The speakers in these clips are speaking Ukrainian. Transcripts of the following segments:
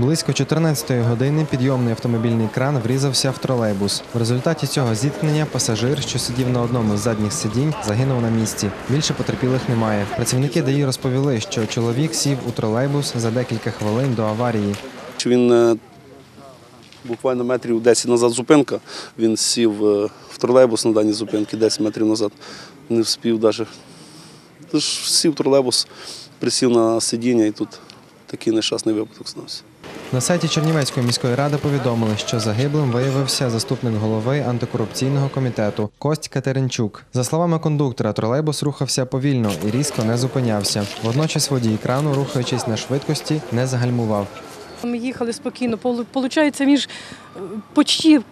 Близько 14-ї години підйомний автомобільний кран врізався в тролейбус. В результаті цього зіткнення пасажир, що сидів на одному з задніх сидінь, загинув на місці. Більше потерпілих немає. Працівники ДАІ розповіли, що чоловік сів у тролейбус за декілька хвилин до аварії. Він е, буквально метрів 10 назад зупинка. Він сів е, в тролейбус на даній зупинці 10 метрів назад. Не вспів навіть. Тож сів тролейбус, присів на сидіння і тут такий нещасний випадок стався. На сайті Чернівецької міської ради повідомили, що загиблим виявився заступник голови антикорупційного комітету Кость Катеринчук. За словами кондуктора, тролейбус рухався повільно і різко не зупинявся. Водночас водій крану, рухаючись на швидкості, не загальмував. Ми їхали спокійно. Полу- Получається, між е, почти е,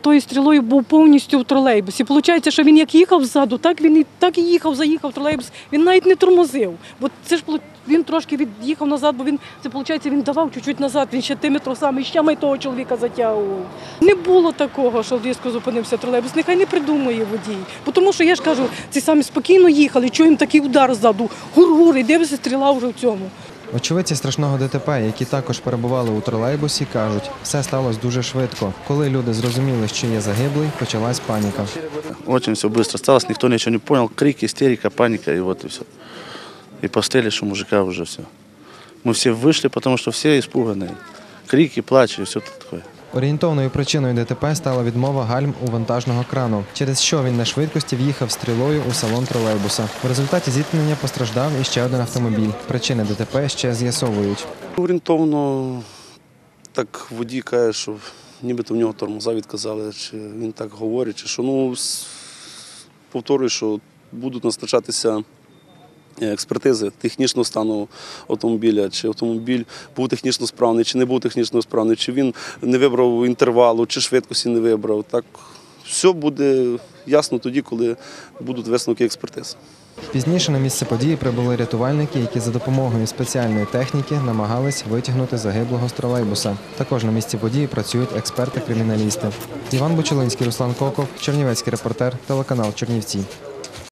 тою стрілою був повністю в тролейбусі. Получається, що він як їхав ззаду, так він і так і їхав, заїхав в тролейбус. Він навіть не тормозив. Бо це ж він трошки від'їхав назад, бо він це виходить, він давав чуть-чуть назад. Він ще тими тросами ще ми того чоловіка затягував. Не було такого, що різко зупинився тролейбус. Нехай не придумує водій. Бо тому що я ж кажу, ці самі спокійно їхали, чуємо такий удар ззаду. Гур-гур, і дивишся, стріла вже в цьому. Очевидці страшного ДТП, які також перебували у тролейбусі, кажуть, все сталося дуже швидко. Коли люди зрозуміли, що є загиблий, почалась паніка. Очень все быстро сталось, никто ничего не понял. Крик, истерика, паника, и вот и все. И посмотрели, что мужика уже все. Мы все вышли, потому что все испуганные. Крики, плач и все такое. Орієнтовною причиною ДТП стала відмова гальм у вантажного крану, через що він на швидкості в'їхав стрілою у салон тролейбуса. В результаті зіткнення постраждав і ще один автомобіль. Причини ДТП ще з'ясовують. Орієнтовно так водій каже, що нібито в нього тормоза відказали, чи він так говорить, чи що. Ну, повторюю, що будуть назначатися експертизи технічного стану автомобіля, чи автомобіль був технічно справний, чи не був технічно справний, чи він не вибрав інтервалу, чи швидкості не вибрав. Так все буде ясно тоді, коли будуть висновки експертиз. Пізніше на місце події прибули рятувальники, які за допомогою спеціальної техніки намагались витягнути загиблого з тролейбуса. Також на місці події працюють експерти-криміналісти. Іван Бучелинський, Руслан Коков, Чернівецький репортер, телеканал Чернівці.